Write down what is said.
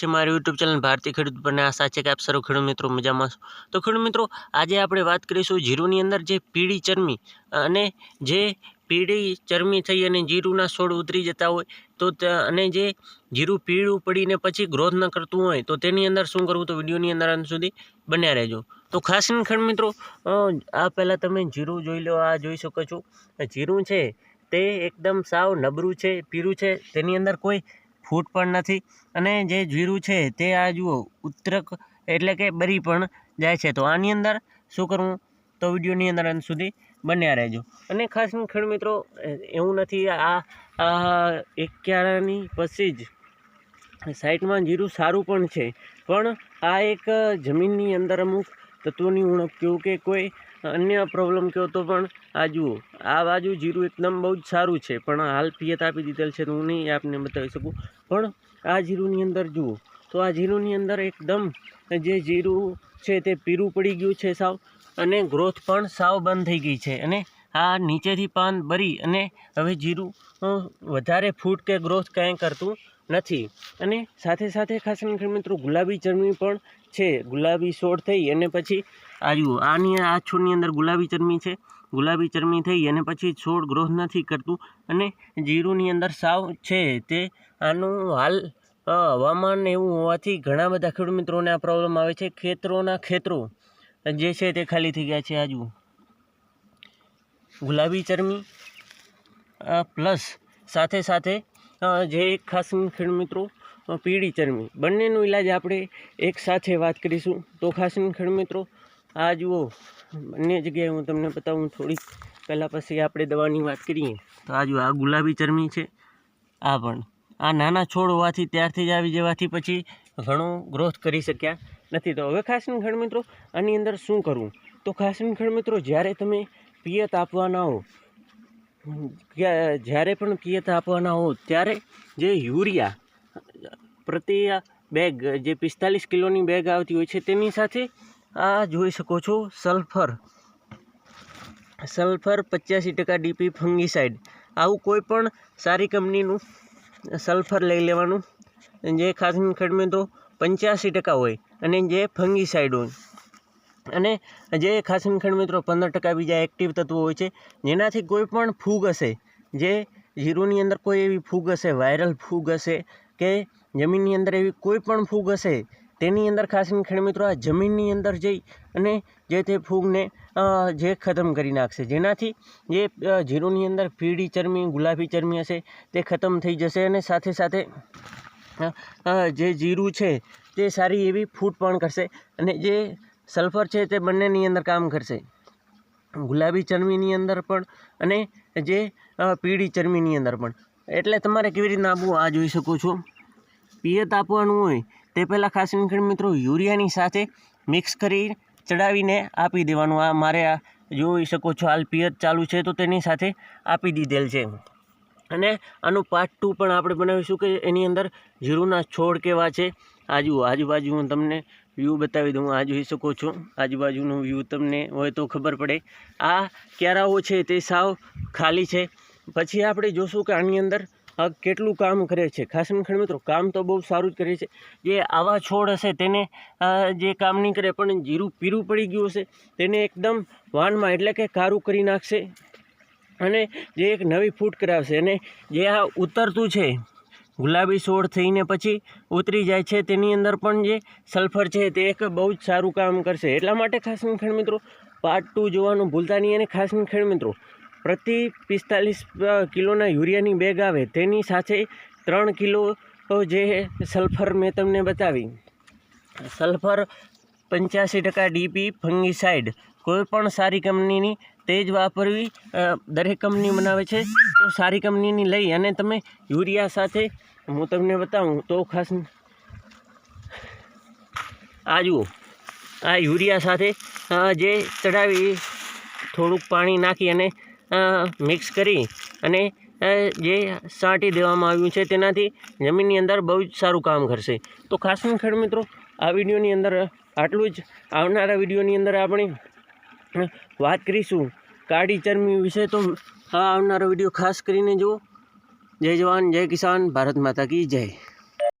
છે મારી YouTube channel ભારતીય ખેડૂત પર આશા છે કે આપ સર્વ ખેડૂત મિત્રો મજામાં છો? તો ખેડૂત મિત્રો, આજે આપણે વાત કરીશું જીરુની અંદર જે પીળી ચરમી અને જે પીળી ચરમી થઈ અને જીરુના છોડ ઉતરી જતા હોય, તો અને જે જીરું પીળું પડીને પછી ગ્રોથ ન કરતું હોય, તો તેની અંદર શું કરવું? તો વિડીયોની અંદર અંત સુધી બન્યા રહેજો. તો ખાસ ખેડૂત મિત્રો આ પહેલાં તમે જીરું જોઈ લો, આ જોઈ શકો છો. જીરું છે, તે એકદમ સાવ નબળું છે, પીળું છે, તેની અંદર કોઈ ફૂટ પણ નથી. અને જે જીરું છે તે આ જુઓ, ઉત્તરક એટલે કે બરી પણ જાય છે. તો આની અંદર શું કરવું તો વિડીયોની અંદર અંત સુધી બન્યા રહેજો. અને ખાસ ખેડૂત મિત્રો એવું નથી, આ એક ક્યારાની પછી જ સાઈડમાં જીરું સારું પણ છે. પણ આ એક જમીનની અંદર અમુક તત્વોની ઉણપ કહો કે કોઈ અન્ય પ્રોબ્લેમ કહો તો પણ આ જુઓ. આ બાજુ જીરું એકદમ બહુ જ સારું છે, પણ હાલ પિયત આપી દીધેલ છે તો હું નહીં આપને બતાવી શકું. પણ આ જીરુંની અંદર જુઓ, તો આ જીરુંની અંદર એકદમ જે જીરું છે તે પીરું પડી ગયું છે સાવ, અને ગ્રોથ પણ સાવ બંધ થઈ ગઈ છે. અને આ નીચેથી પાન બરી અને હવે જીરું વધારે ફૂટ કે ગ્રોથ કાંઈ કરતું નથી. અને સાથે સાથે ખાસ મિત્રો, ગુલાબી ચરમી પણ છે. ગુલાબી છોડ થઈ અને પછી આ આની આ છોડની અંદર ગુલાબી ચરમી છે. ગુલાબી ચરમી થઈ અને પછી છોડ ગ્રોથ નથી કરતું અને જીરુંની અંદર સાવ છે તે આનું હાલ હવામાન એવું હોવાથી ઘણા બધા ખેડૂત મિત્રોને આ પ્રોબ્લેમ આવે છે. ખેતરોના ખેતરો જે છે તે ખાલી થઈ ગયા છે આ જુઓ. ગુલાબી ચરમી પ્લસ સાથે સાથે જે એક ખાસ ખેડ મિત્રો પીળી ચરમી બંનેનો ઈલાજ આપણે એક સાથે વાત કરીશું. તો ખાસ ખેડ મિત્રો, આ જુઓ, બંને જગ્યાએ હું તમને બતાવું થોડીક. પહેલાં પછી આપણે દવાની વાત કરીએ. તો આ જુઓ, આ ગુલાબી ચરમી છે. આ પણ. આ નાના છોડ હોવાથી ત્યારથી જ આવી જવાથી પછી ઘણો ગ્રોથ કરી શક્યા નથી. તો હવે ખાસ ખેડ મિત્રો, આની અંદર શું કરવું? તો ખાસ ખેડ મિત્રો, જ્યારે તમે પિયત આપવાના હો. જ્યારે પણ પિયત આપવાના હો, ત્યારે જે યુરિયા પ્રતિ બેગ, જે પિસ્તાલીસ કિલોની બેગ આવતી હોય છે, તેની સાથે આ જોઈ શકો છો, સલ્ફર. સલ્ફર પચ્યાસી ટકા ડીપી ફંગીસાઇડ. આવું કોઈ પણ સારી કંપનીનું સલ્ફર લઈ લેવાનું. જે ખાસ ખડમે તો પંચ્યાસી ટકા હોય અને જે ફંગીસાઇડ હોય. અને જે ખાસીમ ખેડ મિત્રો પંદર ટકા બીજા એક્ટિવ તત્વો હોય છે, જેનાથી કોઈ પણ ફૂગ હશે, જે જીરુની અંદર કોઈ એવી ફૂગ હશે વાયરલ ફૂગ હશે કે જમીનની અંદર એવી કોઈ પણ ફૂગ હશે, તેની અંદર ખાસ ખેડ મિત્રો આ જમીનની અંદર જઈ અને જે તે ફૂગને જે ખતમ કરી નાખશે. જેનાથી જે જીરુની અંદર પીળી ચરમી, ગુલાબી ચરમી હશે, તે ખતમ થઈ જશે અને સાથે સાથે જે જીરું છે, તે સારી એવી ફૂટ પણ કરશે અને જે સલ્ફર છે તે બંનેની અંદર કામ કરશે. ગુલાબી ચરમીની અંદર પણ અને જે પીળી ચરમીની અંદર પણ. એટલે તમારે કેવી રીતના આપવું આ જોઈ શકો છો. પિયત આપવાનું હોય તે પહેલાં ખાસ કરીને મિત્રો યુરિયાની સાથે મિક્સ કરી ચડાવીને આપી દેવાનું. આ મારે આ જોઈ શકો છો, હાલ પિયત ચાલુ છે તો તેની સાથે આપી દીધેલ છે. અને આનું પાર્ટ ટુ પણ આપણે બનાવીશું કે એની અંદર જીરુના છોડ કેવા છે. આજુ, આજુબાજુ હું તમને વ્યૂ બતાવી દઉં. આ જોઈ શકો છો. આજુબાજુનો વ્યૂ તમને હોય તો ખબર પડે. આ ક્યારાઓ છે તે સાવ ખાલી છે. પછી આપણે જોશું કે આની અંદર કેટલું કામ કરે છે. ખાસ કરીને મિત્રો, કામ તો બહુ સારું જ કરે છે. જે આવા છોડ હશે તેને જે કામ નહીં કરે, પણ જીરું પીરું પડી ગયું હશે, તેને એકદમ વાનમાં એટલે કે કારું કરી નાખશે અને જે એક નવી ફૂટ કરાવશે. અને જે આ ઉતરતું છે ગુલાબી છોડ થઈને પછી ઉતરી જાય છે. તેની અંદર પણ જે સલ્ફર છે તે એક બહુ જ સારું કામ કરશે. એટલા માટે ખાસ ખેડ મિત્રો પાર્ટ ટુ જોવાનું ભૂલતા નહીં. અને ખાસ ખેડ મિત્રો, પ્રતિ પિસ્તાલીસ કિલોના યુરિયાની બેગ આવે તેની સાથે ત્રણ કિલો જે સલ્ફર મેં તમને બતાવી. સલ્ફર પંચ્યાસી ટકા ડીપી ફંગીસાઇડ કોઈપણ સારી કંપનીની તે જ વાપરવી દરેક કંપની બનાવે છે. તો સારી કંપનીની લઈ અને તમે યુરિયા સાથે, હું તમને બતાવું, તો ખાસ આ જુઓ, આ યુરિયા સાથે જે ચડાવી થોડુંક પાણી નાખી અને મિક્સ કરી અને જે સાંટી દેવામાં આવ્યું છે તેનાથી જમીનની અંદર બહુ જ સારું કામ કરશે. તો ખાસ ખેડ મિત્રો, આ વિડીયોની અંદર આટલું જ. આવનારા વિડીયોની અંદર આપણે વાત કરીશું. કાળી ચરમી વિશે તો આ આવનારો વીડિયો ખાસ કરીને જુઓ. જય જવાન, જય કિસાન, ભારત માતા કી જય.